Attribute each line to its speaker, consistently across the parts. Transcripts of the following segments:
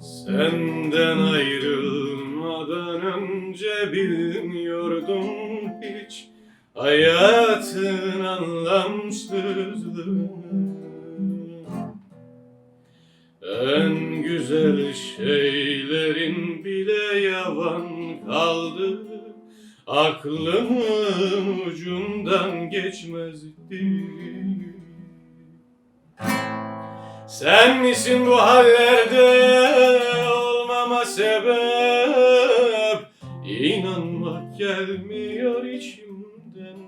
Speaker 1: Senden ayrılmadan önce bilmiyordum hiç. Hayatın anlamsızlığını En güzel şeylerin bile yavan kaldı. Aklımın ucundan geçmezdi sen misin bu hallerde olmama sebep? İnanmak gelmiyor içimden.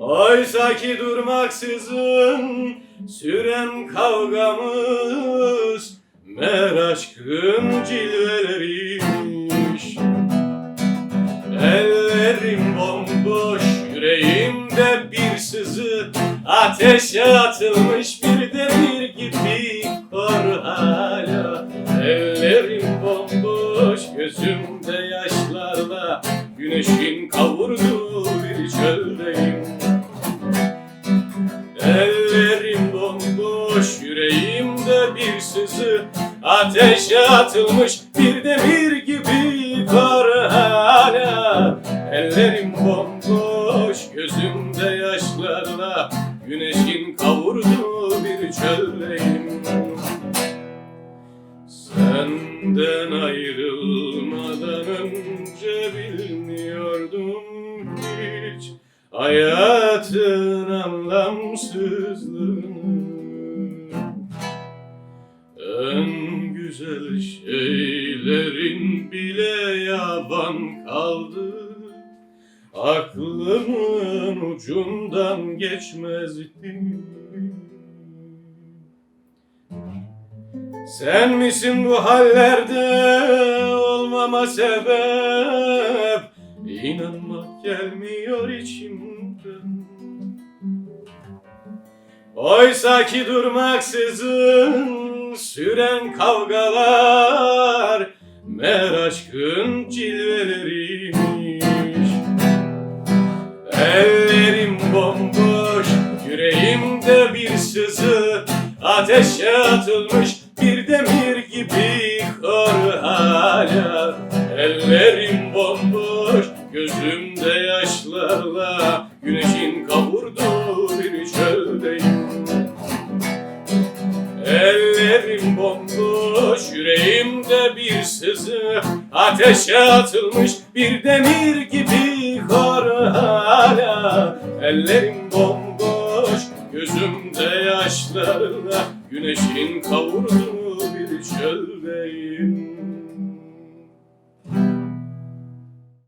Speaker 1: Oysa ki durmaksızın süren kavgamız Mer aşkın cilveleriymiş Ateşe atılmış bir demir gibi kor hala. Ellerim bomboş, gözümde yaşlarla. Güneşin kavurduğu bir çöldeyim. Ellerim bomboş, yüreğimde bir sızı. Ateşe atılmış bir demir gibi kor hala. Ellerim bomboş, Güneşin kavurduğu bir çöldeyim Senden ayrılmadan önce bilmiyordum hiç Hayatın anlamsızlığını. En güzel şeylerin bile yaban kaldı Aklımın ucundan geçmezdi. Sen misin bu hallerde olmama sebep? İnanmak gelmiyor içimden. Oysa ki durmaksızın süren kavgalar Mer aşkın cilveleriymiş Ellerim bomboş, yüreğimde bir sızı. Ateşe atılmış bir demir gibi kor hala. Ellerim bomboş, gözümde yaşlarla sızı Ateşe atılmış bir demir gibi kor hala. Ellerim bomboş gözümde yaşlarla Güneşin kavurduğu bir çöldeyim